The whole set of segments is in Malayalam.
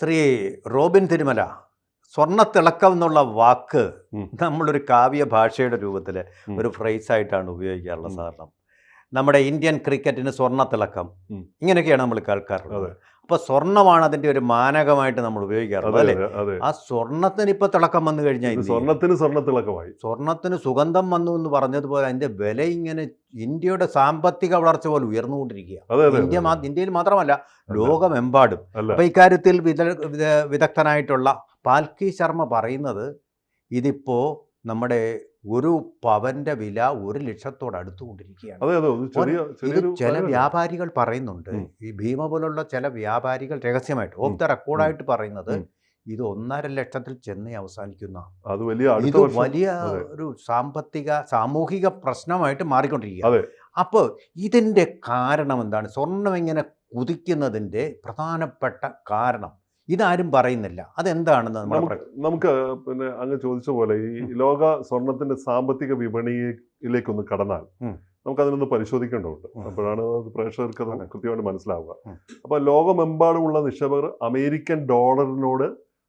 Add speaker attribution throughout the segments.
Speaker 1: ശ്രീ റോബിൻ തിരുമല സ്വർണത്തിളക്കം എന്നുള്ള വാക്ക്. നമ്മളൊരു കാവ്യ ഭാഷയുടെ രൂപത്തിൽ ഒരു ഫ്രൈസ് ആയിട്ടാണ് ഉപയോഗിക്കാറുള്ളത്. സാധാരണ നമ്മുടെ ഇന്ത്യൻ ക്രിക്കറ്റിന്
Speaker 2: സ്വർണത്തിളക്കം.
Speaker 1: ഇങ്ങനെയൊക്കെയാണ് നമ്മൾ കേൾക്കാറുള്ളത്. അപ്പോൾ സ്വർണമാണ് അതിന്റെ ഒരു മാനകമായിട്ട് നമ്മൾ ഉപയോഗിക്കാറുള്ളത് അല്ലേ? ആ സ്വർണത്തിന് ഇപ്പോൾ തിളക്കം വന്നു കഴിഞ്ഞാൽ
Speaker 2: സ്വർണത്തിന്
Speaker 1: സ്വർണ തിളക്കമായി.
Speaker 2: സ്വർണത്തിന്
Speaker 1: സുഗന്ധം വന്നു എന്ന് പറഞ്ഞതുപോലെ അതിന്റെ വില ഇങ്ങനെ ഇന്ത്യയുടെ സാമ്പത്തിക വളർച്ച പോലെ ഉയർന്നുകൊണ്ടിരിക്കുക ഇന്ത്യ ഇന്ത്യയിൽ മാത്രമല്ല ലോകമെമ്പാടും.
Speaker 2: അപ്പോൾ
Speaker 1: അപ്പൊ ഇക്കാര്യത്തിൽ വിദ വിദ- വിദഗ്ധനായിട്ടുള്ള പാൽക്കി ശർമ്മ പറയുന്നത് ഇതിപ്പോ നമ്മുടെ ഒരു പവന്റെ വില ഒരു ലക്ഷത്തോട് അടുത്തുകൊണ്ടിരിക്കുകയാണ് ഇത് ചില വ്യാപാരികൾ പറയുന്നുണ്ട്. ഈ ഭീമ പോലുള്ള ചില വ്യാപാരികൾ രഹസ്യമായിട്ട് ഓഫ് ദ റെക്കോർഡായിട്ട് പറയുന്നത് ഇത് ഒന്നര ലക്ഷത്തിൽ ചെന്ന് അവസാനിക്കുന്ന
Speaker 2: അത് വലിയ
Speaker 1: ഇത് വലിയ ഒരു സാമ്പത്തിക സാമൂഹിക പ്രശ്നമായിട്ട് മാറിക്കൊണ്ടിരിക്കുക. അപ്പോൾ ഇതിന്റെ കാരണം എന്താണ്? സ്വർണം ഇങ്ങനെ കുതിക്കുന്നതിന്റെ പ്രധാനപ്പെട്ട കാരണം ഇതാരും പറയുന്നില്ല. അതെന്താണെന്ന് നമ്മൾ
Speaker 2: നമുക്ക് പിന്നെ അങ്ങ് ചോദിച്ച പോലെ ഈ ലോക സ്വർണത്തിന്റെ സാമ്പത്തിക വിപണിയിലേക്കൊന്ന് കടന്നാൽ
Speaker 1: ഉം.
Speaker 2: നമുക്ക് അതിനൊന്ന് പരിശോധിക്കേണ്ടതുണ്ട് അപ്പോഴാണ് പ്രേക്ഷകർക്ക് അത്. കൃത്യമായിട്ട് മനസ്സിലാവുക.
Speaker 1: അപ്പോൾ
Speaker 2: അപ്പൊ ലോകമെമ്പാടുമുള്ള നിക്ഷേപകർ അമേരിക്കൻ ഡോളറിനോട്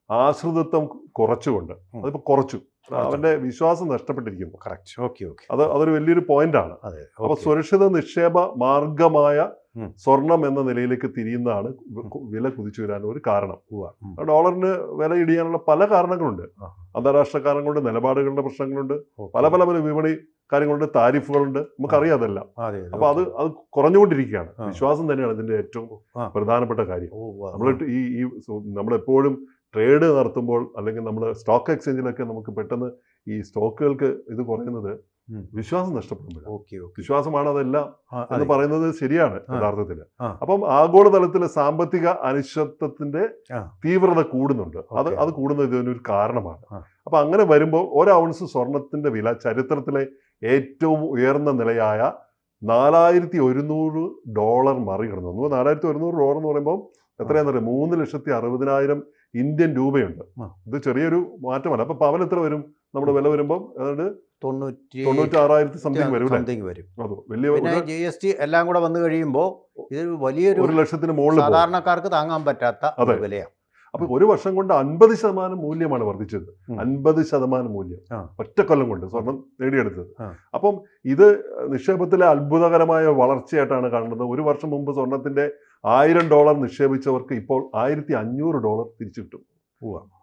Speaker 2: ആശ്രിതത്വം കുറച്ചുകൊണ്ട്. അതിപ്പോ കുറച്ചു. അവന്റെ വിശ്വാസം നഷ്ടപ്പെട്ടിരിക്കുന്നു.
Speaker 1: കറക്റ്റ്. Okay okay.
Speaker 2: അത് അതൊരു വലിയൊരു പോയിന്റ്
Speaker 1: ആണ്
Speaker 2: അപ്പൊ സുരക്ഷിത നിക്ഷേപ മാർഗമായ. സ്വർണം എന്ന നിലയിലേക്ക് തിരിയുന്നതാണ് വില കുതിച്ചു വരാൻ ഒരു കാരണം. ഡോളറിന് വില ഇടിയാനുള്ള പല കാരണങ്ങളുണ്ട്. അന്താരാഷ്ട്ര കാരണങ്ങളുണ്ട് നിലപാടുകളുടെ പ്രശ്നങ്ങളുണ്ട് പല പല പല വിപണി കാര്യങ്ങളുണ്ട് താരിഫുകളുണ്ട്. നമുക്കറിയാം അതെല്ലാം.
Speaker 1: അതെ
Speaker 2: അപ്പൊ അത് അത് കുറഞ്ഞുകൊണ്ടിരിക്കുകയാണ്. വിശ്വാസം തന്നെയാണ് ഇതിന്റെ ഏറ്റവും പ്രധാനപ്പെട്ട കാര്യം. നമ്മൾ ഈ ഈ നമ്മളെപ്പോഴും ട്രേഡ് നടത്തുമ്പോൾ അല്ലെങ്കിൽ നമ്മൾ സ്റ്റോക്ക് എക്സ്ചേഞ്ചിലൊക്കെ നമുക്ക് പെട്ടെന്ന് ഈ സ്റ്റോക്കുകൾക്ക് ഇത് കുറയുന്നത്. വിശ്വാസം നഷ്ടപ്പെടുമ്പോഴാണ്
Speaker 1: ഓക്കെ
Speaker 2: വിശ്വാസമാണ് അതെല്ലാം എന്ന് പറയുന്നത് ശരിയാണ്. യഥാർത്ഥത്തിൽ. അപ്പം ആഗോളതലത്തിലെ സാമ്പത്തിക അനിശ്ചിതത്വത്തിന്റെ തീവ്രത കൂടുന്നുണ്ട്. അത്. അത് കൂടുന്നത് ഇതിനൊരു കാരണമാണ്. അപ്പൊ അങ്ങനെ വരുമ്പോൾ ഒരൗൺസ് ഔൺസ് സ്വർണത്തിന്റെ വില ചരിത്രത്തിലെ ഏറ്റവും ഉയർന്ന നിലയായ നാലായിരത്തി ഒരുന്നൂറ് ഡോളർ മറികടന്നു. നാലായിരത്തി ഒരുന്നൂറ് ഡോളർ എന്ന് പറയുമ്പോൾ എത്രയാണെന്ന് അറിയാം മൂന്ന് ലക്ഷത്തി അറുപതിനായിരം ഇന്ത്യൻ രൂപയുണ്ട്. ഇത് ചെറിയൊരു മാറ്റമാണ് അപ്പൊ പവൻ എത്ര വരും? നമ്മുടെ വില വരുമ്പോൾ അതായത്
Speaker 1: തൊണ്ണൂറ്റി
Speaker 2: തൊണ്ണൂറ്റി സംതിങ് വരും
Speaker 1: സംതിങ് വരും പിന്നെ ജി എസ് ടി എല്ലാം കൂടെ വന്നു കഴിയുമ്പോൾ ഇതൊരു വലിയൊരു
Speaker 2: ഒരു ലക്ഷത്തിന് മുകളിൽ.
Speaker 1: സാധാരണക്കാർക്ക് താങ്ങാൻ പറ്റാത്ത വിലയാണ്
Speaker 2: അപ്പൊ ഒരു വർഷം കൊണ്ട് അൻപത് ശതമാനം മൂല്യമാണ് വർദ്ധിച്ചത്. അൻപത് ശതമാനം മൂല്യം. ഒറ്റ കൊല്ലം കൊണ്ട് സ്വർണം നേടിയെടുത്തത്. അപ്പം ഇത് നിക്ഷേപത്തിലെ അത്ഭുതകരമായ വളർച്ചയായിട്ടാണ് കാണുന്നത് ഒരു വർഷം മുമ്പ് സ്വർണത്തിന്റെ ആയിരം ഡോളർ നിക്ഷേപിച്ചവർക്ക് ഇപ്പോൾ ആയിരത്തി അഞ്ഞൂറ് ഡോളർ തിരിച്ചു കിട്ടും.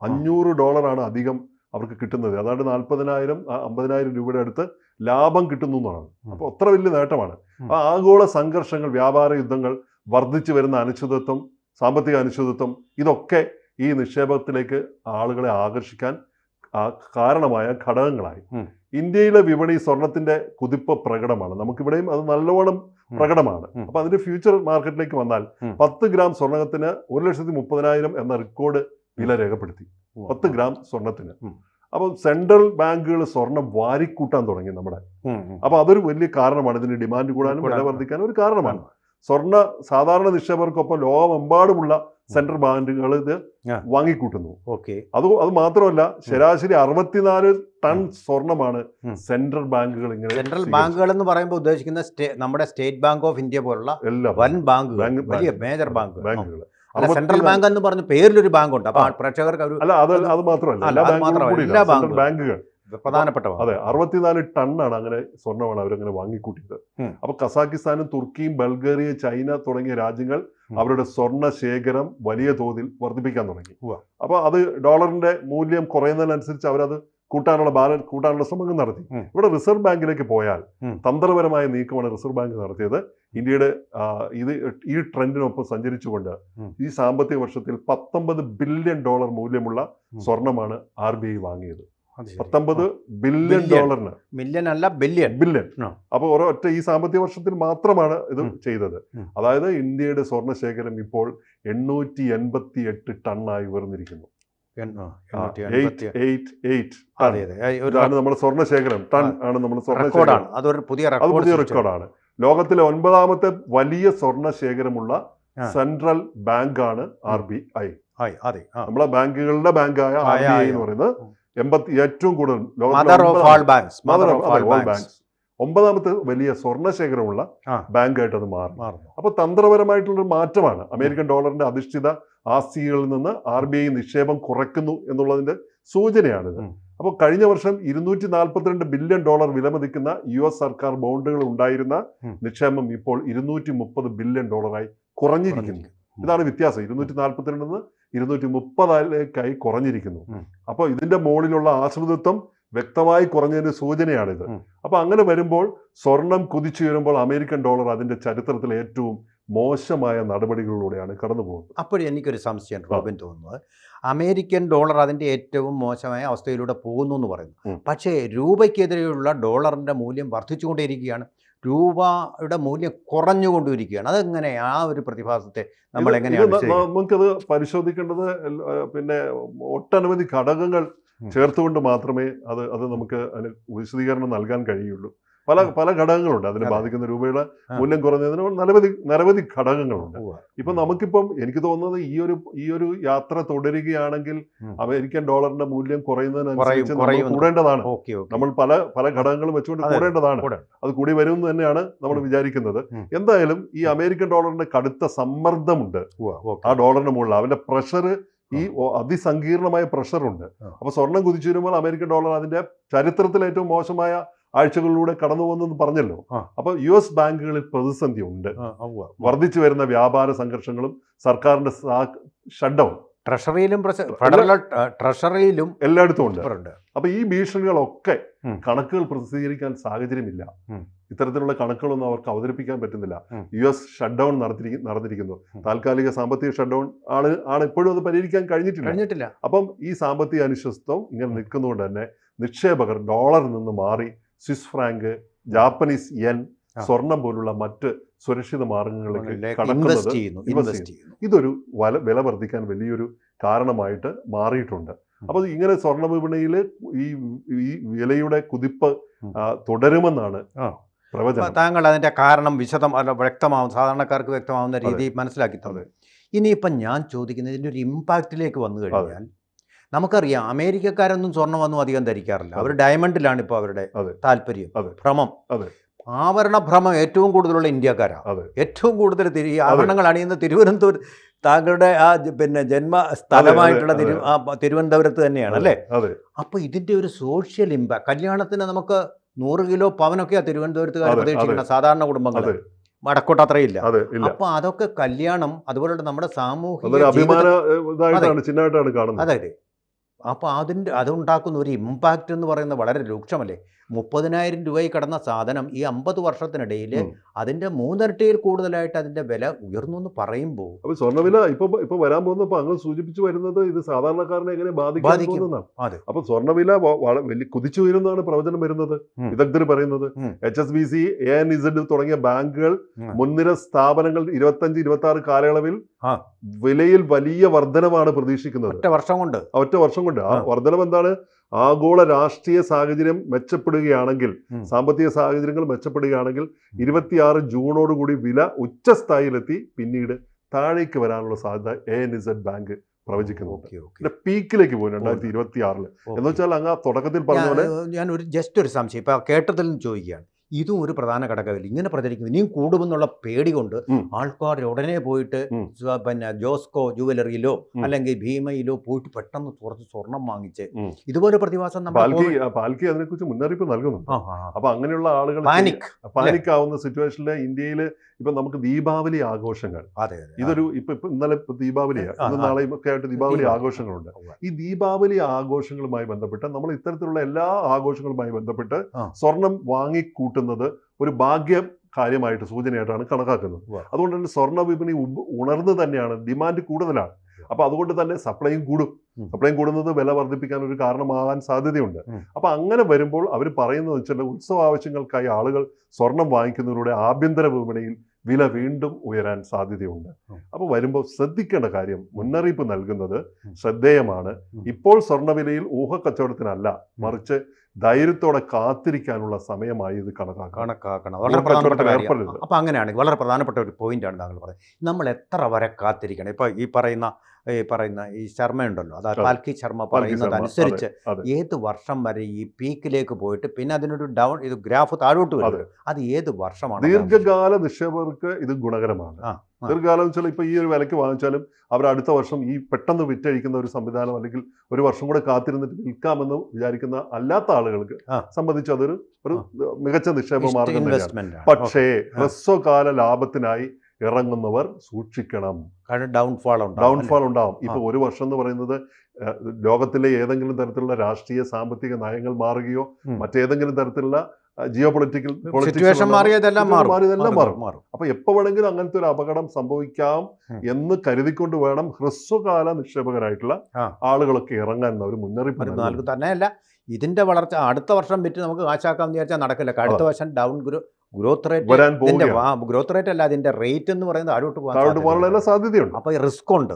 Speaker 2: അഞ്ഞൂറ് ഡോളറാണ് അധികം അവർക്ക് കിട്ടുന്നത് അതാണ്ട് നാൽപ്പതിനായിരം അമ്പതിനായിരം രൂപയുടെ അടുത്ത് ലാഭം കിട്ടുന്നു എന്നാണ്. അപ്പോൾ അത്ര വലിയ നേട്ടമാണ്. ആ ആഗോള സംഘർഷങ്ങൾ വ്യാപാര യുദ്ധങ്ങൾ വർദ്ധിച്ചു വരുന്ന അനിശ്ചിതത്വം സാമ്പത്തിക അനിശ്ചിതത്വം ഇതൊക്കെ ഈ നിക്ഷേപത്തിലേക്ക് ആളുകളെ ആകർഷിക്കാൻ കാരണമായ ഘടകങ്ങളായി ഇന്ത്യയിലെ വിപണി സ്വർണത്തിന്റെ കുതിപ്പ് പ്രകടമാണ് നമുക്കിവിടെയും അത് നല്ലോണം. പ്രകടമാണ്. അപ്പൊ അതിന്റെ ഫ്യൂച്ചർ മാർക്കറ്റിലേക്ക് വന്നാൽ. പത്ത് ഗ്രാം സ്വർണത്തിന് ഒരു ലക്ഷത്തി മുപ്പതിനായിരം എന്ന റെക്കോർഡ് വില രേഖപ്പെടുത്തി. പത്ത് ഗ്രാം സ്വർണത്തിന്.
Speaker 1: അപ്പോൾ
Speaker 2: അപ്പം സെൻട്രൽ ബാങ്കുകൾ സ്വർണം വാരിക്കൂട്ടാൻ തുടങ്ങി നമ്മുടെ.
Speaker 1: ഉം, ഉം.
Speaker 2: അപ്പൊ അതൊരു വലിയ കാരണമാണ്. ഇതിന് ഡിമാൻഡ് കൂടാനും വില വർദ്ധിക്കാനും ഒരു കാരണമാണ്. സ്വർണ സാധാരണ നിക്ഷേപകർക്കൊപ്പം ലോകമെമ്പാടുമുള്ള സെൻട്രൽ ബാങ്കുകൾ ഇത് വാങ്ങിക്കൂട്ടുന്നു.
Speaker 1: ഓക്കെ.
Speaker 2: അത് അത് മാത്രമല്ല ശരാശരി അറുപത്തിനാല് ടൺ സ്വർണമാണ് സെൻട്രൽ ബാങ്കുകൾ ഇങ്ങനെ
Speaker 1: സെൻട്രൽ. ബാങ്കുകൾ എന്ന് പറയുമ്പോൾ ഉദ്ദേശിക്കുന്ന നമ്മുടെ സ്റ്റേറ്റ് ബാങ്ക് ഓഫ് ഇന്ത്യ പോലുള്ള
Speaker 2: എല്ലാ
Speaker 1: വൻ ബാങ്കുകൾ
Speaker 2: ബാങ്ക്
Speaker 1: വലിയ മേജർ ബാങ്കുകൾ. സെൻട്രൽ ബാങ്ക് എന്ന് പറഞ്ഞ പേരിലൊരു ബാങ്ക് ഉണ്ട് അപ്പൊ
Speaker 2: ആ.
Speaker 1: പ്രേക്ഷകർക്ക് ഒരു
Speaker 2: അല്ല അത് അത് മാത്രമല്ല. എല്ലാ ബാങ്കുകളും
Speaker 1: എല്ലാ
Speaker 2: ബാങ്കുകൾ
Speaker 1: പ്രധാനപ്പെട്ട
Speaker 2: അതെ അറുപത്തിനാല് ടണ്ണാണ് അങ്ങനെ സ്വർണമാണ് അവരങ്ങനെ വാങ്ങിക്കൂട്ടിയത്. അപ്പൊ കസാക്കിസ്ഥാനും തുർക്കിയും ബൾഗേറിയ ചൈന തുടങ്ങിയ രാജ്യങ്ങൾ അവരുടെ സ്വർണ ശേഖരം വലിയ തോതിൽ വർദ്ധിപ്പിക്കാൻ തുടങ്ങി. അപ്പൊ അത് ഡോളറിന്റെ മൂല്യം കുറയുന്നതിനനുസരിച്ച് അവരത് കൂട്ടാനുള്ള ബാലൻസ് കൂട്ടാനുള്ള ശ്രമങ്ങൾ നടത്തി. ഇവിടെ റിസർവ് ബാങ്കിലേക്ക് പോയാൽ. തന്ത്രപരമായ നീക്കമാണ് റിസർവ് ബാങ്ക് നടത്തിയത്. ഇന്ത്യയുടെ ഇത് ഈ ട്രെൻഡിനൊപ്പം സഞ്ചരിച്ചുകൊണ്ട് ഈ സാമ്പത്തിക വർഷത്തിൽ പത്തൊമ്പത് ബില്യൺ ഡോളർ മൂല്യമുള്ള സ്വർണമാണ് ആർ ബി ഐ വാങ്ങിയത്. പത്തൊമ്പത് ബില്യൺ. ഡോളറിന്
Speaker 1: മില്യൺ അല്ല ബില്യൺ
Speaker 2: ബില്യൺ. അപ്പോൾ ഒറ്റ ഈ സാമ്പത്തിക വർഷത്തിൽ മാത്രമാണ് ഇത് ചെയ്തത്. അതായത് ഇന്ത്യയുടെ സ്വർണ ശേഖരം ഇപ്പോൾ എണ്ണൂറ്റി എൺപത്തി എട്ട് ടണ്ണായി ഉയർന്നിരിക്കുന്നു. നമ്മുടെ ടൺ. ആണ് നമ്മുടെ
Speaker 1: അതൊരു പുതിയ
Speaker 2: റെക്കോർഡാണ്. ലോകത്തിലെ ഒൻപതാമത്തെ വലിയ സ്വർണ ശേഖരമുള്ള സെൻട്രൽ ബാങ്ക് ആണ് ആർ ബി ഐ.
Speaker 1: അതെ
Speaker 2: നമ്മളെ ബാങ്കുകളുടെ ബാങ്കായ ആർ ബി ഐ എന്ന് പറയുന്നത് എൺപത്തി ഏറ്റവും കൂടുതൽ
Speaker 1: ബാങ്ക്സ്
Speaker 2: ഒമ്പതാമത്തെ വലിയ സ്വർണ ശേഖരമുള്ള. ബാങ്കായിട്ട് അത് മാറി അപ്പൊ തന്ത്രപരമായിട്ടുള്ള ഒരു മാറ്റമാണ്. അമേരിക്കൻ ഡോളറിന്റെ അധിഷ്ഠിത ആസ്തികളിൽ നിന്ന് ആർ ബി ഐ നിക്ഷേപം കുറയ്ക്കുന്നു എന്നുള്ളതിന്റെ സൂചനയാണിത്. അപ്പോൾ കഴിഞ്ഞ വർഷം ഇരുന്നൂറ്റി നാൽപ്പത്തിരണ്ട് ബില്യൺ ഡോളർ വിലമതിക്കുന്ന യു എസ് സർക്കാർ ബോണ്ടുകൾ ഉണ്ടായിരുന്ന നിക്ഷേപം ഇപ്പോൾ ഇരുന്നൂറ്റി മുപ്പത് ബില്യൺ ഡോളറായി കുറഞ്ഞിരിക്കുന്നു. ഇതാണ് വ്യത്യാസം. ഇരുന്നൂറ്റി നാൽപ്പത്തിരണ്ടിന്ന് ഇരുന്നൂറ്റി മുപ്പതിലേക്കായി കുറഞ്ഞിരിക്കുന്നു. അപ്പോൾ ഇതിന്റെ മുകളിലുള്ള ആശ്രിതത്വം വ്യക്തമായി കുറഞ്ഞതിന്റെ സൂചനയാണിത്.
Speaker 1: അപ്പോൾ
Speaker 2: അപ്പൊ അങ്ങനെ വരുമ്പോൾ സ്വർണം കുതിച്ചുയരുമ്പോൾ അമേരിക്കൻ ഡോളർ അതിന്റെ ചരിത്രത്തിലെ ഏറ്റവും മോശമായ നടപടികളിലൂടെയാണ് കടന്നു പോകുന്നത്.
Speaker 1: അപ്പോഴും എനിക്കൊരു സംശയം റോബിൻ തോന്നുന്നത്. അമേരിക്കൻ ഡോളർ അതിന്റെ ഏറ്റവും മോശമായ അവസ്ഥയിലൂടെ പോകുന്നു എന്ന് പറയുന്നു. പക്ഷേ രൂപയ്ക്കെതിരെയുള്ള ഡോളറിന്റെ മൂല്യം വർദ്ധിച്ചുകൊണ്ടേയിരിക്കുകയാണ് രൂപയുടെ മൂല്യം കുറഞ്ഞുകൊണ്ടിരിക്കുകയാണ്. അതെങ്ങനെ ആ ഒരു പ്രതിഭാസത്തെ നമ്മൾ എങ്ങനെയാണ്?
Speaker 2: നമുക്കത് പരിശോധിക്കേണ്ടത് പിന്നെ ഒട്ടനവധി ഘടകങ്ങൾ. ചേർത്തുകൊണ്ട് മാത്രമേ അത് അത് നമുക്ക് അതിന് വിശദീകരണം നൽകാൻ കഴിയുള്ളൂ. പല പല ഘടകങ്ങളുണ്ട്. അതിനെ ബാധിക്കുന്ന രൂപയുടെ. മൂല്യം കുറഞ്ഞതിന് നിരവധി നിരവധി ഘടകങ്ങളുണ്ട്. ഇപ്പൊ നമുക്കിപ്പം എനിക്ക് തോന്നുന്നത് ഈ ഒരു ഈ ഒരു യാത്ര തുടരുകയാണെങ്കിൽ. അമേരിക്കൻ ഡോളറിന്റെ മൂല്യം കുറയുന്നതിനനുസരിച്ച് നമ്മൾ കൂടേണ്ടതാണ്. നമ്മൾ പല പല ഘടകങ്ങളും വെച്ചുകൊണ്ട് കൂടേണ്ടതാണ്. അത് കൂടി വരും തന്നെയാണ് നമ്മൾ. വിചാരിക്കുന്നത്. എന്തായാലും ഈ അമേരിക്കൻ ഡോളറിന്റെ കടുത്ത സമ്മർദ്ദമുണ്ട്. ആ ഡോളറിന് മുകളിൽ അവന്റെ പ്രഷർ ഈ അതിസങ്കീർണമായ പ്രഷറുണ്ട്. അപ്പൊ സ്വർണം കുതിച്ചു വരുമ്പോൾ അമേരിക്കൻ ഡോളർ അതിന്റെ ചരിത്രത്തിൽ ഏറ്റവും മോശമായ ആഴ്ചകളിലൂടെ കടന്നു പോകുന്നെന്ന് പറഞ്ഞല്ലോ.
Speaker 1: അപ്പോൾ
Speaker 2: അപ്പൊ യു എസ് ബാങ്കുകളിൽ പ്രതിസന്ധി ഉണ്ട്. വർദ്ധിച്ചു വരുന്ന വ്യാപാര സംഘർഷങ്ങളും സർക്കാരിന്റെ ഷട്ട് ഡൗൺ
Speaker 1: ട്രഷറിയിലും ട്രഷറിയിലും
Speaker 2: എല്ലായിടത്തും ഉണ്ട്. അപ്പൊ ഈ ഭീഷണികളൊക്കെ കണക്കുകൾ പ്രസിദ്ധീകരിക്കാൻ സാഹചര്യമില്ല. ഇത്തരത്തിലുള്ള കണക്കുകളൊന്നും അവർക്ക് അവതരിപ്പിക്കാൻ പറ്റുന്നില്ല. യു എസ് ഷട്ട് ഡൗൺ നടന്നിരിക്കുന്നു. താൽക്കാലിക സാമ്പത്തിക ഷട്ട് ഡൗൺ ആണ് ആണ് ഇപ്പോഴും അത് പരിഹരിക്കാൻ കഴിഞ്ഞിട്ടില്ല.
Speaker 1: കഴിഞ്ഞിട്ടില്ല.
Speaker 2: അപ്പം ഈ സാമ്പത്തിക അനിശ്ചിതത്വം ഇങ്ങനെ നിൽക്കുന്നതുകൊണ്ട് തന്നെ നിക്ഷേപകർ ഡോളറിൽ നിന്ന് മാറി സ്വിസ് ഫ്രാങ്ക് ജാപ്പനീസ് യെൻ. സ്വർണം പോലുള്ള മറ്റ് സുരക്ഷിത മാർഗങ്ങളിലേക്ക് കടക്കുന്നത് ഇതൊരു വല വില വർദ്ധിക്കാൻ വലിയൊരു കാരണമായിട്ട് മാറിയിട്ടുണ്ട്. അപ്പോൾ ഇങ്ങനെ സ്വർണ വിപണിയിൽ ഈ ഈ വിലയുടെ കുതിപ്പ്. തുടരുമെന്നാണ്
Speaker 1: താങ്കൾ അതിന്റെ കാരണം വിശദം വ്യക്തമാവും സാധാരണക്കാർക്ക് വ്യക്തമാവുന്ന രീതി മനസ്സിലാക്കി തന്നത് ഇനിയിപ്പം ഞാൻ ചോദിക്കുന്നത് ഇതിന്റെ ഒരു ഇമ്പാക്റ്റിലേക്ക് വന്നു കഴിഞ്ഞാൽ നമുക്കറിയാം അമേരിക്കക്കാരൊന്നും സ്വർണമൊന്നും അധികം ധരിക്കാറില്ല. അവർ ഡയമണ്ടിലാണ് ഇപ്പോൾ അവരുടെ. താല്പര്യം ഭ്രമം.
Speaker 2: ആവരണ
Speaker 1: ആഭരണ ഭ്രമം ഏറ്റവും കൂടുതലുള്ള ഇന്ത്യക്കാരാണ് ഏറ്റവും കൂടുതൽ തിരി ആഭരണങ്ങൾ അണിയുന്ന തിരുവനന്തപുരം താങ്കളുടെ ആ പിന്നെ ജന്മ സ്ഥലമായിട്ടുള്ള തിരു തിരുവനന്തപുരത്ത് തന്നെയാണ് അല്ലേ? അപ്പോൾ ഇതിന്റെ ഒരു സോഷ്യൽ ഇമ്പാക്ട് കല്യാണത്തിന് നമുക്ക് നൂറ് കിലോ പവനൊക്കെയാണ് തിരുവനന്തപുരത്തുകാർ പ്രതീക്ഷിക്കുന്ന സാധാരണ കുടുംബങ്ങൾ. വടക്കോട്ട് അത്രയില്ല. അപ്പൊ അതൊക്കെ കല്യാണം അതുപോലെ നമ്മുടെ സാമൂഹിക
Speaker 2: അതൊരു
Speaker 1: അപ്പോൾ അതിന്റെ അതുണ്ടാക്കുന്ന ഒരു ഇമ്പാക്റ്റ് എന്ന് പറയുന്നത് വളരെ രൂക്ഷമല്ലേ? മുപ്പതിനായിരം രൂപയിൽ കടന്ന സാധനം ഈ അമ്പത് വർഷത്തിനിടയിൽ അതിന്റെ മൂന്നിരട്ടിയിൽ കൂടുതലായിട്ട് അതിന്റെ വില ഉയർന്നു എന്ന് പറയുമ്പോൾ
Speaker 2: അപ്പൊ സ്വർണവില ഇപ്പൊ ഇപ്പൊ വരാൻ പോകുന്നപ്പോ അങ്ങ് സൂചിപ്പിച്ചു വരുന്നത് ഇത് സാധാരണക്കാരനെ എങ്ങനെ
Speaker 1: ബാധിക്കും.
Speaker 2: അപ്പൊ സ്വർണവില വലിയ കുതിച്ചു ഉയരുന്നതാണ് പ്രവചനം വരുന്നത്. വിദഗ്ധർ പറയുന്നത്. H S B C A N Z തുടങ്ങിയ ബാങ്കുകൾ മുൻനിര സ്ഥാപനങ്ങൾ ഇരുപത്തഞ്ച് ഇരുപത്തി ആറ് കാലയളവിൽ വിലയിൽ വലിയ വർധനമാണ് പ്രതീക്ഷിക്കുന്നത്.
Speaker 1: ഒറ്റ വർഷം കൊണ്ട്.
Speaker 2: ഒറ്റ വർഷം കൊണ്ട്. ആ. വർധനം എന്താണ്? ആഗോള രാഷ്ട്രീയ സാഹചര്യം മെച്ചപ്പെടുകയാണെങ്കിൽ. സാമ്പത്തിക സാഹചര്യങ്ങൾ മെച്ചപ്പെടുകയാണെങ്കിൽ ഇരുപത്തിയാറ് ജൂണോടുകൂടി വില ഉച്ചസ്ഥായിലെത്തി പിന്നീട് താഴേക്ക് വരാനുള്ള സാധ്യത എ എൻ ഇസഡ് ബാങ്ക് പ്രവചിക്കുന്നു പീക്കിലേക്ക് പോകും രണ്ടായിരത്തി ഇരുപത്തി ആറിൽ എന്ന് വെച്ചാൽ അങ്ങ് തുടക്കത്തിൽ പറഞ്ഞ പോലെ
Speaker 1: ഞാൻ- ഞാൻ ഒരു ജസ്റ്റ് ഒരു സംശയം. ഇപ്പൊ കേട്ടതിൽ നിന്ന് ചോദിക്കുകയാണ്. ഇതും ഒരു പ്രധാന ഘടകമില്ല. ഇങ്ങനെ പ്രചരിക്കുന്നു ഇനിയും കൂടുമെന്നുള്ള പേടി കൊണ്ട് ആൾക്കാർ ഉടനെ പോയിട്ട് പിന്നെ ജോസ്കോ ജുവലറിയിലോ അല്ലെങ്കിൽ ഭീമയിലോ പോയിട്ട് പെട്ടെന്ന് കുറച്ച് സ്വർണം വാങ്ങിച്ച്. ഇതുപോലെ പ്രതിഭാസം
Speaker 2: പാൽക്കി അതിനെക്കുറിച്ച് മുന്നറിയിപ്പ് നൽകുന്നുണ്ട്.
Speaker 1: ആ.
Speaker 2: അപ്പൊ അങ്ങനെയുള്ള ആളുകൾ
Speaker 1: പാനിക്
Speaker 2: പാനിക് ആവുന്ന സിറ്റുവേഷനിൽ ഇന്ത്യയിൽ ഇപ്പൊ നമുക്ക് ദീപാവലി ആഘോഷങ്ങൾ. ഇതൊരു ഇപ്പൊ ഇപ്പൊ ഇന്നലെ ഇപ്പൊ ദീപാവലിയാണ് ഇന്ന് നാളെയും ഒക്കെ ആയിട്ട് ദീപാവലി. ആഘോഷങ്ങളുണ്ട്. ഈ ദീപാവലി ആഘോഷങ്ങളുമായി ബന്ധപ്പെട്ട് നമ്മൾ ഇത്തരത്തിലുള്ള എല്ലാ ആഘോഷങ്ങളുമായി ബന്ധപ്പെട്ട്
Speaker 1: സ്വർണം
Speaker 2: സ്വർണം വാങ്ങിക്കൂട്ടുന്നത് ഒരു ഭാഗ്യ കാര്യമായിട്ട് സൂചനയായിട്ടാണ് കണക്കാക്കുന്നത്. അതുകൊണ്ട് തന്നെ സ്വർണ വിപണി ഉണർന്ന് തന്നെയാണ് ഡിമാൻഡ് കൂടുതലാണ്. അപ്പൊ അതുകൊണ്ട് തന്നെ സപ്ലൈയും കൂടും. സപ്ലൈയും കൂടുന്നത് വില വർദ്ധിപ്പിക്കാൻ ഒരു കാരണമാകാൻ സാധ്യതയുണ്ട്. അപ്പൊ അങ്ങനെ വരുമ്പോൾ അവർ പറയുന്നത് വെച്ചാൽ ഉത്സവ ആവശ്യങ്ങൾക്കായി ആളുകൾ സ്വർണം വാങ്ങിക്കുന്നതിലൂടെ ആഭ്യന്തര വിപണിയിൽ വില വീണ്ടും ഉയരാൻ സാധ്യതയുണ്ട്.
Speaker 1: അപ്പൊ
Speaker 2: അപ്പോൾ വരുമ്പോൾ ശ്രദ്ധിക്കേണ്ട കാര്യം മുന്നറിയിപ്പ് നൽകുന്നത്. ശ്രദ്ധേയമാണ്. ഇപ്പോൾ സ്വർണവിലയിൽ ഊഹക്കച്ചവടത്തിനല്ല മറിച്ച് ധൈര്യത്തോടെ കാത്തിരിക്കാനുള്ള സമയമായി ഇത് കണക്കാക്കണം
Speaker 1: കണക്കാക്കണം. വളരെ പ്രധാനപ്പെട്ട അപ്പോൾ. അങ്ങനെയാണെങ്കിൽ വളരെ പ്രധാനപ്പെട്ട ഒരു പോയിന്റാണ് താങ്കൾ പറയുന്നത്. നമ്മൾ എത്ര വരെ കാത്തിരിക്കണം? ഇപ്പൊ ഈ പറയുന്ന ഈ പറയുന്ന ഈ ശർമ്മ ഉണ്ടല്ലോ. അതായത്
Speaker 2: അതെ.
Speaker 1: പാൽക്കി ശർമ്മ
Speaker 2: പറയുന്നതനുസരിച്ച്.
Speaker 1: ഏത് വർഷം വരെ ഈ പീക്കിലേക്ക് പോയിട്ട് പിന്നെ അതിനൊരു ഡൗൺ ഇത് ഗ്രാഫ് താഴോട്ട് വരും അത് ഏത് വർഷമാണ്?
Speaker 2: ദീർഘകാല നിക്ഷേപകർക്ക് ഇത് ഗുണകരമാണ്. ദീർഘകാലം വെച്ചാൽ ഇപ്പൊ ഈ ഒരു വിലക്ക് വാങ്ങിച്ചാലും അവർ അടുത്ത വർഷം ഈ പെട്ടെന്ന് വിറ്റഴിക്കുന്ന ഒരു സംവിധാനം അല്ലെങ്കിൽ ഒരു വർഷം കൂടെ കാത്തിരുന്നിട്ട് വിൽക്കാമെന്ന് വിചാരിക്കുന്ന അല്ലാത്ത ആളുകൾക്ക്. സംബന്ധിച്ച് അതൊരു ഒരു മികച്ച നിക്ഷേപ മാർഗം പക്ഷേ ഹ്രസ്വകാല ലാഭത്തിനായി ഇറങ്ങുന്നവർ സൂക്ഷിക്കണം.
Speaker 1: കാരണം ഡൗൺഫാൾ
Speaker 2: ഡൗൺഫാൾ ഉണ്ടാവും. ഇപ്പൊ ഒരു വർഷം എന്ന് പറയുന്നത് ലോകത്തിലെ ഏതെങ്കിലും തരത്തിലുള്ള രാഷ്ട്രീയ സാമ്പത്തിക നയങ്ങൾ മാറുകയോ മറ്റേതെങ്കിലും തരത്തിലുള്ള ജിയോ പൊളിറ്റിക്കൽ
Speaker 1: സിറ്റുവേഷൻ മാറിയതെല്ലാം മാറും.
Speaker 2: മാറിയതെല്ലാം മാറും.
Speaker 1: മാറും.
Speaker 2: അപ്പൊ എപ്പോ വേണമെങ്കിലും അങ്ങനത്തെ ഒരു അപകടം സംഭവിക്കാം. എന്ന് കരുതിക്കൊണ്ട് വേണം ഹ്രസ്വകാല നിക്ഷേപകരായിട്ടുള്ള ആളുകളൊക്കെ ഇറങ്ങാൻ ഒരു മുന്നറിയിപ്പ്
Speaker 1: തന്നെയല്ല ഇതിന്റെ വളർച്ച അടുത്ത വർഷം വിറ്റ് നമുക്ക് കാശാക്കാന്ന് വിചാരിച്ചാൽ നടക്കില്ല. അടുത്ത വർഷം ഡൗൺ ഗ്രോത്ത് റേറ്റ്
Speaker 2: വരാൻ
Speaker 1: ഇതിന്റെ ഗ്രോത്ത് റേറ്റ് അല്ല അതിന്റെ റേറ്റ് എന്ന് പറയുന്നത് താഴോട്ട് പോകാൻ
Speaker 2: താഴോട്ട് പോകാനുള്ള
Speaker 1: സാധ്യതയുണ്ട്.
Speaker 2: സാധ്യതയുണ്ട്
Speaker 1: അപ്പൊ റിസ്ക് ഉണ്ട്.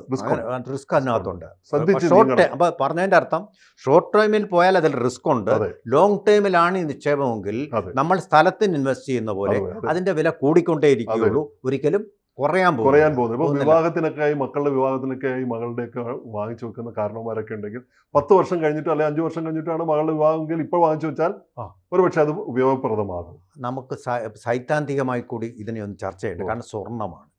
Speaker 1: റിസ്ക് അതിനകത്തുണ്ട്. ഷോർട്ട്
Speaker 2: നീങ്ങണം.
Speaker 1: അപ്പൊ പറഞ്ഞതിന്റെ അർത്ഥം ഷോർട്ട് ടൈമിൽ പോയാൽ അതിൽ റിസ്ക് ഉണ്ട്. ലോങ് ടൈമിലാണ് ഈ നിക്ഷേപമെങ്കിൽ നമ്മൾ സ്ഥലത്തിന് ഇൻവെസ്റ്റ് ചെയ്യുന്ന പോലെ
Speaker 2: അതെ, അതെ.
Speaker 1: അതിന്റെ വില കൂടിക്കൊണ്ടേയിരിക്കുകയുള്ളൂ. ഒരിക്കലും കുറയാൻ
Speaker 2: കുറയാൻ പോകുന്നത് ഇപ്പൊ. വിവാഹത്തിനൊക്കെ ആയി മക്കളുടെ വിവാഹത്തിനൊക്കെ ആയി മകളുടെ ഒക്കെ വാങ്ങിച്ചു വെക്കുന്ന കാരണവന്മാരൊക്കെ ഉണ്ടെങ്കിൽ പത്ത് വർഷം കഴിഞ്ഞിട്ട് അല്ലെങ്കിൽ അഞ്ചു വർഷം കഴിഞ്ഞിട്ടാണ് മകളുടെ വിവാഹമെങ്കിൽ ഇപ്പോൾ വാങ്ങിച്ചു വെച്ചാൽ. ഒരുപക്ഷെ അത് ഉപയോഗപ്രദമാകും.
Speaker 1: നമുക്ക് സൈദ്ധാന്തികമായി കൂടി ഇതിനെ ഒന്ന് ചർച്ച
Speaker 2: ചെയ്യേണ്ടത്
Speaker 1: കാരണം സ്വർണമാണ്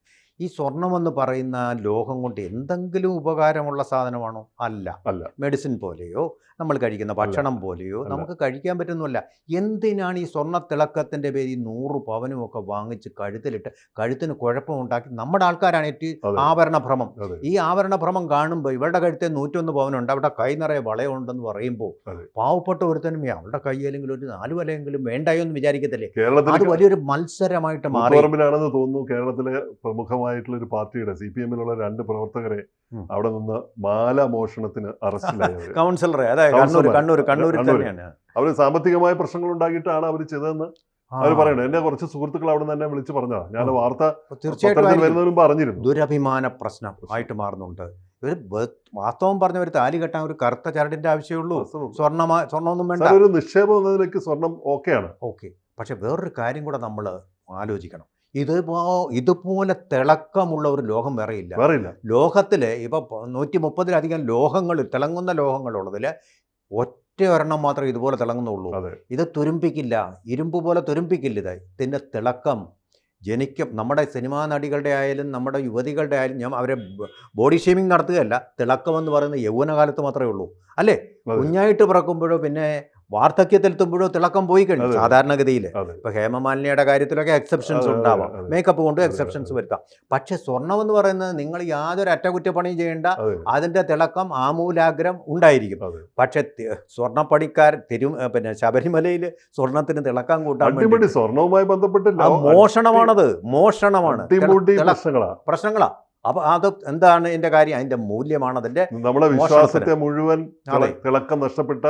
Speaker 1: ഈ സ്വർണം എന്ന് പറയുന്ന ലോഹം കൊണ്ട് എന്തെങ്കിലും ഉപകാരമുള്ള സാധനമാണോ? അല്ല.
Speaker 2: അല്ല.
Speaker 1: മെഡിസിൻ പോലെയോ? നമ്മൾ കഴിക്കുന്ന ഭക്ഷണം പോലെയോ? നമുക്ക് കഴിക്കാൻ പറ്റുന്നില്ല എന്തിനാണ് ഈ സ്വർണ തിളക്കത്തിന്റെ പേരിൽ നൂറ് പവനും ഒക്കെ വാങ്ങിച്ച് കഴുത്തിലിട്ട് കഴുത്തിന് കുഴപ്പമുണ്ടാക്കി? നമ്മുടെ ആൾക്കാരാണ് ഏറ്റവും
Speaker 2: അതെ.
Speaker 1: ഭ്രമം ഈ ആവരണഭ്രമം കാണുമ്പോൾ ഇവരുടെ കഴുത്തെ നൂറ്റൊന്ന് പവനുണ്ട്. അവിടെ കൈ നിറയെ വളയമുണ്ടെന്ന് പറയുമ്പോൾ. പാവപ്പെട്ട ഒരുത്തനും അവരുടെ കൈ കയ്യിലെങ്കിലും ഒരു നാല് വലയെങ്കിലും വേണ്ടായോ എന്ന് വിചാരിക്കത്തില്ലേ അത് വലിയൊരു മത്സരമായിട്ട് മാറി
Speaker 2: തോന്നുന്നു കേരളത്തിലെ പ്രമുഖമായിട്ടുള്ള ഒരു പാർട്ടിയുടെ സി പി എമ്മിലുള്ള രണ്ട് പ്രവർത്തകരെ അവിടെ നിന്ന് മാല മോഷണത്തിന് അറസ്റ്റിലായത്
Speaker 1: കൗൺസിലറെ കണ്ണൂർ
Speaker 2: അവർ സാമ്പത്തികമായ പ്രശ്നങ്ങൾ ഉണ്ടാക്കിയിട്ടാണ് അവർ ചെയ്തതെന്ന് അവർ പറയണത്. എന്നെ കുറച്ച് സുഹൃത്തുക്കൾ അവിടെ തന്നെ വിളിച്ച് പറഞ്ഞതാ. ഞാൻ. വാർത്ത
Speaker 1: തീർച്ചയായിട്ടും
Speaker 2: പറഞ്ഞിരുന്നു
Speaker 1: ദുരഭിമാന പ്രശ്നം ആയിട്ട് മാറുന്നുണ്ട്. ഇവർ വാസ്തവം പറഞ്ഞ ഒരു താലി കെട്ടാൻ ഒരു കറുത്ത ചരടിന്റെ ആവശ്യമുള്ളൂ. സ്വർണ സ്വർണമൊന്നും വേണ്ട.
Speaker 2: ഒരു നിക്ഷേപം എന്നതിലേക്ക് സ്വർണം ഓക്കെയാണ്.
Speaker 1: ഓക്കെ. പക്ഷെ വേറൊരു കാര്യം കൂടെ നമ്മൾ ആലോചിക്കണം. ഇത് ഇതുപോലെ തിളക്കമുള്ള ഒരു ലോഹം വേറെയില്ല
Speaker 2: വേറെ ഇല്ല.
Speaker 1: ലോകത്തിൽ ഇപ്പോൾ നൂറ്റി മുപ്പതിലധികം ലോഹങ്ങൾ തിളങ്ങുന്ന ലോഹങ്ങളുള്ളതിൽ ഒറ്റ ഒരെണ്ണം മാത്രമേ ഇതുപോലെ തിളങ്ങുന്നുള്ളൂ. ഇത് തുരുമ്പിക്കില്ല. ഇരുമ്പ് പോലെ തുരുമ്പിക്കില്ല ഇത്. ഇതിന്റെ തിളക്കം ജനിക്കും. നമ്മുടെ സിനിമാ നടികളുടെ ആയാലും നമ്മുടെ യുവതികളുടെ ആയാലും ഞാൻ അവരെ ബോഡി ഷേമിംഗ് നടത്തുകയല്ല. തിളക്കം എന്ന് പറയുന്നത് യൗവനകാലത്ത് മാത്രമേ ഉള്ളൂ. അല്ലേ. കുഞ്ഞായിട്ട് പിറക്കുമ്പോഴോ പിന്നെ വാർദ്ധക്യത്തിലെത്തുമ്പോഴോ തിളക്കം പോയി കഴിഞ്ഞു. സാധാരണഗതിയിൽ ഇപ്പൊ ഹേമമാലിനിയുടെ കാര്യത്തിലൊക്കെ എക്സെപ്ഷൻസ് ഉണ്ടാവാം. മേക്കപ്പ് കൊണ്ട് എക്സെപ്ഷൻസ്. വരുത്താം. പക്ഷെ സ്വർണം എന്ന് പറയുന്നത് നിങ്ങൾ യാതൊരു അറ്റകുറ്റപ്പണിയും ചെയ്യേണ്ട
Speaker 2: അതെ.
Speaker 1: അതിന്റെ തിളക്കം ആമൂലാഗ്രം ഉണ്ടായിരിക്കും. പക്ഷെ സ്വർണപ്പണിക്കാർ തിരു പിന്നെ ശബരിമലയിൽ സ്വർണത്തിന് തിളക്കം കൂട്ടാൻ വേണ്ടി
Speaker 2: സ്വർണവുമായി ബന്ധപ്പെട്ടില്ല.
Speaker 1: ആ മോഷണമാണത്. മോഷണമാണ്.
Speaker 2: പ്രശ്നങ്ങളാ.
Speaker 1: പ്രശ്നങ്ങളാ അപ്പൊ അത് എന്താണ് എന്റെ കാര്യം? അതിന്റെ മൂല്യമാണ് അതിന്റെ
Speaker 2: നമ്മുടെ വിശ്വാസത്തെ മുഴുവൻ. തിളക്കം നഷ്ടപ്പെട്ട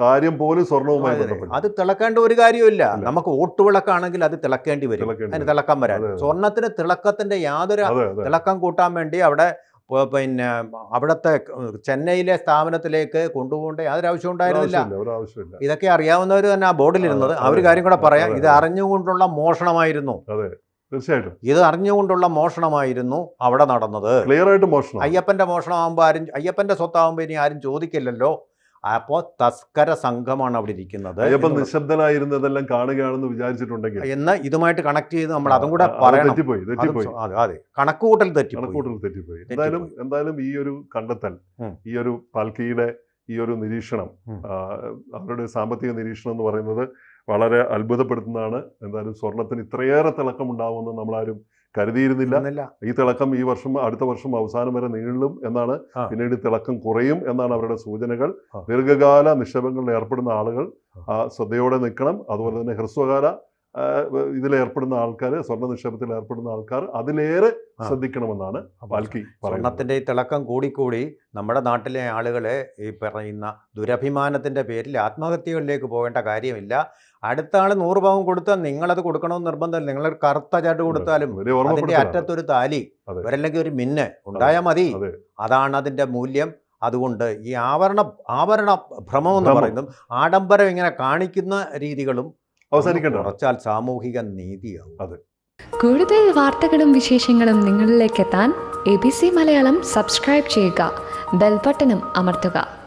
Speaker 2: കാര്യം പോലും സ്വർണവുമായി
Speaker 1: അതെ, തിളക്കേണ്ട ഒരു കാര്യമില്ല. നമുക്ക് ഓട്ടുവിളക്കാണെങ്കിൽ അത് തിളക്കേണ്ടി വരും. അതിന്. തിളക്കം വരാൻ. സ്വർണത്തിന് തിളക്കത്തിന്റെ യാതൊരു തിളക്കം കൂട്ടാൻ വേണ്ടി അവിടെ പിന്നെ അവിടുത്തെ ചെന്നൈയിലെ സ്ഥാപനത്തിലേക്ക് കൊണ്ടുപോകേണ്ട യാതൊരു ആവശ്യം ഉണ്ടായിരുന്നില്ല. ഇതൊക്കെ അറിയാവുന്നവർ തന്നെ ആ ബോർഡിലിരുന്നത്. ഒരു കാര്യം കൂടെ പറയാം. ഇത് അറിഞ്ഞുകൊണ്ടുള്ള മോഷണമായിരുന്നു.
Speaker 2: തീർച്ചയായിട്ടും.
Speaker 1: ഇത് അറിഞ്ഞുകൊണ്ടുള്ള മോഷണമായിരുന്നു അവിടെ നടന്നത്.
Speaker 2: ക്ലിയർ ആയിട്ട് മോഷണം.
Speaker 1: അയ്യപ്പന്റെ മോഷണമാകുമ്പോൾ ആരും അയ്യപ്പന്റെ സ്വത്താകുമ്പോൾ ഇനി ആരും ചോദിക്കില്ലല്ലോ. അപ്പോ തസ്കര സംഘമാണ് അവിടെ ഇരിക്കുന്നത്
Speaker 2: അയ്യപ്പൻ. നിശബ്ദനായിരുന്നതെല്ലാം കാണുകയാണെന്ന് വിചാരിച്ചിട്ടുണ്ടെങ്കിൽ.
Speaker 1: എന്ന് ഇതുമായിട്ട് കണക്ട് ചെയ്ത് നമ്മൾ അതും കൂടെ പറയണം.
Speaker 2: തെറ്റിപ്പോയി തെറ്റിപ്പോയി.
Speaker 1: അതെ അതെ. കണക്കുകൂട്ടൽ തെറ്റിപ്പോയി.
Speaker 2: കണക്കൂട്ടൽ തെറ്റിപ്പോയി. എന്തായാലും എന്തായാലും ഈ ഒരു കണ്ടെത്തൽ. ഈ ഒരു പാൽക്കിയുടെ ഈ ഒരു നിരീക്ഷണം അവരുടെ സാമ്പത്തിക നിരീക്ഷണം എന്ന് പറയുന്നത് വളരെ അത്ഭുതപ്പെടുത്തുന്നതാണ്. എന്തായാലും സ്വർണത്തിന് ഇത്രയേറെ തിളക്കം ഉണ്ടാവുമെന്ന് നമ്മളാരും കരുതിയിരുന്നില്ല. ഈ തിളക്കം ഈ വർഷം അടുത്ത വർഷം അവസാനം വരെ നീളും എന്നാണ് പിന്നീട് തിളക്കം കുറയും എന്നാണ് അവരുടെ സൂചനകൾ. ദീർഘകാല നിക്ഷേപങ്ങളിൽ ഏർപ്പെടുന്ന ആളുകൾ ആ, ശ്രദ്ധയോടെ നിൽക്കണം. അതുപോലെ തന്നെ ഹ്രസ്വകാല ഇതിൽ ഏർപ്പെടുന്ന ആൾക്കാർ സ്വർണ നിക്ഷേപത്തിൽ ഏർപ്പെടുന്ന ആൾക്കാർ അതിലേറെ. ശ്രദ്ധിക്കണമെന്നാണ് ബാൽക്കി പറയുന്നത്.
Speaker 1: സ്വർണത്തിന്റെ ഈ തിളക്കം കൂടിക്കൂടി നമ്മുടെ നാട്ടിലെ ആളുകളെ ഈ പറയുന്ന ദുരഭിമാനത്തിന്റെ പേരിൽ ആത്മഹത്യകളിലേക്ക് പോകേണ്ട കാര്യമില്ല. അടുത്ത ആൾ നൂറ് പവൻ കൊടുത്താൽ നിങ്ങളത് കൊടുക്കണമെന്ന് നിർബന്ധം നിങ്ങൾ കറുത്ത ചാട്ട് കൊടുത്താലും അതിന്റെ
Speaker 2: അതിന്റെ
Speaker 1: അറ്റത്തൊരു താലി
Speaker 2: അവരല്ലെങ്കിൽ
Speaker 1: ഒരല്ലെങ്കിൽ ഒരു മിന്നെ ഉണ്ടായാൽ മതി. അതാണ് അതിന്റെ മൂല്യം. അതുകൊണ്ട് ഈ ആവരണ ആവരണ ഭ്രമം എന്ന്. പറയുന്നതും ആഡംബരം ഇങ്ങനെ കാണിക്കുന്ന രീതികളും
Speaker 2: അവസാനിക്കണ്ട?
Speaker 1: സാമൂഹിക നീതിയാവും.
Speaker 3: കൂടുതൽ വാർത്തകളും വിശേഷങ്ങളും നിങ്ങളിലേക്ക് എത്താൻ A B C Malayalam subscribe ചെയ്യുക. ബെൽബട്ടനും അമർത്തുക.